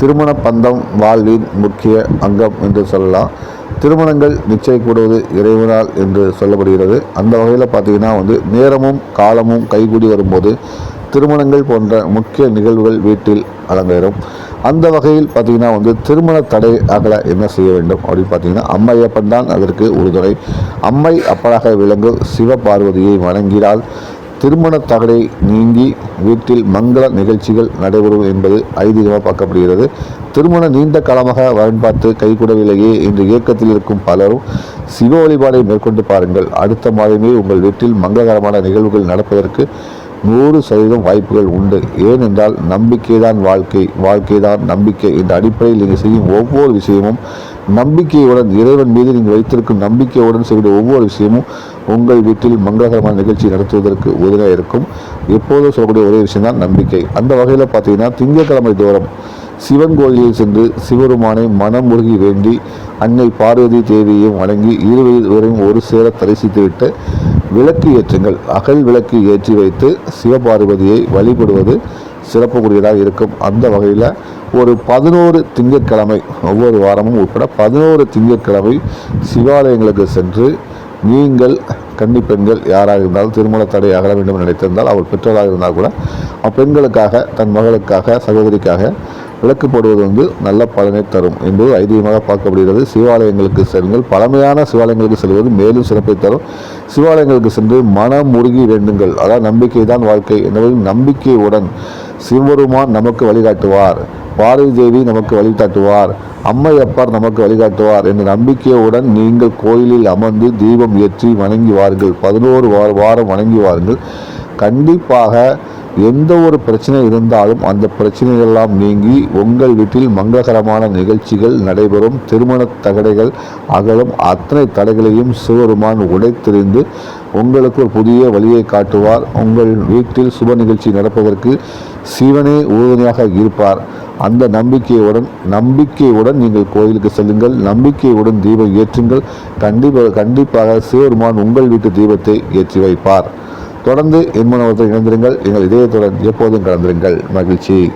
திருமண பந்தம் வாழ்வின் முக்கிய அங்கம் என்று சொல்லலாம். திருமணங்கள் நிச்சயிக்கப்படுவது இறைவனால் என்று சொல்லப்படுகிறது. அந்த வகையில் பார்த்தீங்கன்னா வந்து நேரமும் காலமும் கைகூடி வரும்போது திருமணங்கள் போன்ற முக்கிய நிகழ்வுகள் வீட்டில் அரங்கேறும் அந்த வகையில் பார்த்தீங்கன்னா வந்து திருமண தடை அகல என்ன செய்ய வேண்டும் அப்படின்னு பார்த்தீங்கன்னா அம்மையப்பன் தான் அதற்கு உறுதுணை. அம்மை அப்பராக விளங்கும் சிவபார்வதியை வணங்கினால் திருமண தகடை நீங்கி வீட்டில் மங்கள நிகழ்ச்சிகள் நடைபெறும் என்பது ஐதீகமாக பார்க்கப்படுகிறது. திருமணம் நீண்ட காலமாக வரன் பார்த்து கைகூடவில்லையே என்று இயக்கத்தில் இருக்கும் பலரும் சிவ வழிபாடை மேற்கொண்டு பாருங்கள். அடுத்த மாதமே உங்கள் வீட்டில் மங்களகரமான நிகழ்வுகள் நடப்பதற்கு நூறு சதவீதம் வாய்ப்புகள் உண்டு. ஏனென்றால் நம்பிக்கை தான் வாழ்க்கை. வாழ்க்கை தான் நம்பிக்கை இந்த அடிப்படையில் நீங்கள் செய்யும் ஒவ்வொரு விஷயமும் நம்பிக்கையுடன் இறைவன் மீது நீங்கள் வைத்திருக்கும் நம்பிக்கையுடன் செய்கிற ஒவ்வொரு விஷயமும் உங்கள் வீட்டில் மங்களகரமான நிகழ்ச்சி நடத்துவதற்கு உதவியாக இருக்கும். எப்போதும் சொல்லக்கூடிய ஒரே விஷயம் தான் நம்பிக்கை. அந்த வகையில் பார்த்தீங்கன்னா திங்கட்கிழமை தோறும் சிவன் கோயிலில் சென்று சிவருமானை மனம் முருகி வேண்டி அன்னை பார்வதி தேவியையும் வணங்கி இருவரையும் ஒரு சேர தரிசித்துவிட்டு விளக்கு ஏற்றுங்கள் அகல் விளக்கு ஏற்றி வைத்து சிவபார்வதியை வழிபடுவது சிறப்புக்குரியதாக இருக்கும். அந்த வகையில் ஒரு பதினோரு திங்கட்கிழமை ஒவ்வொரு வாரமும் உட்பட பதினோரு திங்கட்கிழமை சிவாலயங்களுக்கு சென்று நீங்கள் கன்னி பெண்கள் யாராக இருந்தாலும் திருமண தடை அகல வேண்டும் நினைத்திருந்தால் அவள் பெற்றோராக இருந்தால் கூட அப்பெண்களுக்காக தன் மகளுக்காக சகோதரிக்காக விளக்கு போடுவது வந்து நல்ல பலனை தரும் என்பது ஐதீகமாக பார்க்கப்படுகிறது. சிவாலயங்களுக்கு செல்லுங்கள். பழமையான சிவாலயங்களுக்கு செல்வது மேலும் சிறப்பை தரும். சிவாலயங்களுக்கு சென்று மனம் முருகி வேண்டுங்கள். அதாவது நம்பிக்கை தான் வாழ்க்கை என்பது நம்பிக்கையுடன் சிவபெருமான் நமக்கு வழிகாட்டுவார். பார்வதி தேவி நமக்கு வழிகாட்டுவார். அம்மையப்பார் நமக்கு வழிகாட்டுவார் என்ற நம்பிக்கையுடன் நீங்கள் கோயிலில் அமர்ந்து தீபம் ஏற்றி வணங்கி வாருங்கள். பதினோரு வார வாரம் வணங்கி வாருங்கள். கண்டிப்பாக எந்த ஒரு பிரச்சனை இருந்தாலும் அந்த பிரச்சனைகளெல்லாம் நீங்கி உங்கள் வீட்டில் மங்களகரமான நிகழ்ச்சிகள் நடைபெறும். திருமண தகடைகள் அகலும். அத்தனை தடைகளையும் சிவருமான் உடைத்தெறிந்து உங்களுக்கு ஒரு புதிய வழியை காட்டுவார். உங்கள் வீட்டில் சுப நிகழ்ச்சி நடப்பதற்கு சிவனே உறுதுணையாக இருப்பார். அந்த நம்பிக்கையுடன் நம்பிக்கையுடன் நீங்கள் கோயிலுக்கு செல்லுங்கள். நம்பிக்கையுடன் தீபம் ஏற்றுங்கள். கண்டிப்பாக கண்டிப்பாக சிவருமான் உங்கள் வீட்டு தீபத்தை ஏற்றி வைப்பார். தொடர்ந்து என் இணைந்திருங்கள். எங்கள் இதயத்துடன் எப்போதும் கலந்திருங்கள். மகிழ்ச்சி.